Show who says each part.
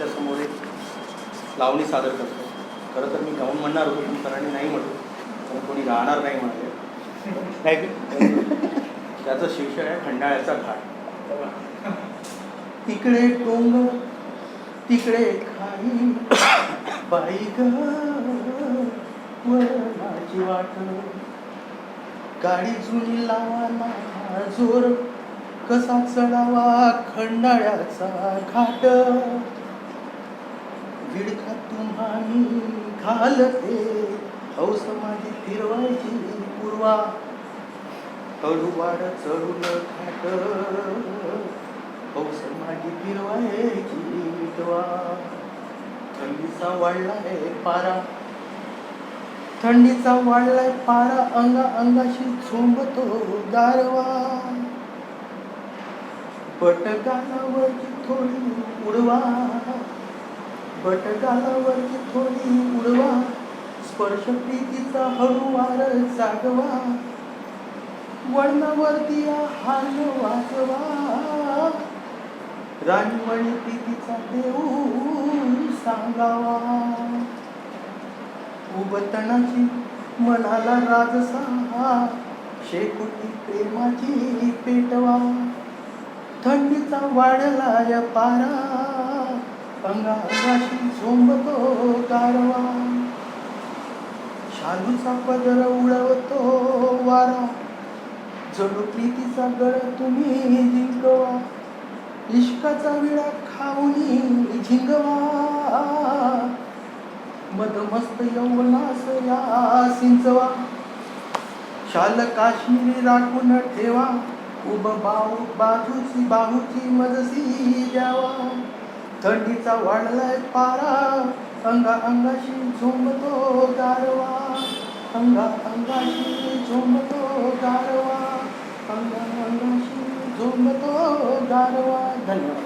Speaker 1: आपल्यासमोर एक लावणी सादर करतो. खरं तर मी गाऊन म्हणणार होतो पण सरांनी नाही म्हटलं कारण कोणी राहणार नाही म्हणाले? त्याचं शीर्षक आहे खंडाळ्याचा घाट. तिकडे डोंगर तिकडे खाई बाई ग वरणाची वाट. गाडी जुनी लावा ना जोर कसा चढावा खंडाळ्याचा घाट. विडखा तुम्हानी घालते. हौस माझी फिरवायची पूर्वा. हळूवाड चढून खाट हौस माझी फिरवायची विटवा थंडीचा वाढलाय पारा. थंडीचा वाढलाय पारा अंगा अंगाशी झोंबतो गारवा. बटगालावरची थोडी उडवा. बटगालावरची थोडी उडवा स्पर्श प्रीतीचा हळूवार जागवा. वळणावरती हाल वाजवा रानमणी प्रीतीचा देऊ सांगावा. उबतणाची मनाला राजसा शेकुटी प्रेमाची पेटवा. थंडीचा वाढला या पारा अंगाशी झोंबतो गारवा. शालूचा पदर उडवतो वारा. जणू प्रीतीचा गळ तुम्ही जिंकवा. इश्काचा विळा खाऊनी झिंगवा. मदमस्त यवनास या सिंचवा. शाल काश्मीरी राखून ठेवा. उब बाहू बाजूची बाहूची मजसी द्यावा. थंडीचा वाढलाय पारा. अंगा अंगाशी झोंबतो गारवा. अंगा अंगाशी झोंबतो गारवा. अंगा अंगाशी झोंबतो गारवा. धन्यवाद.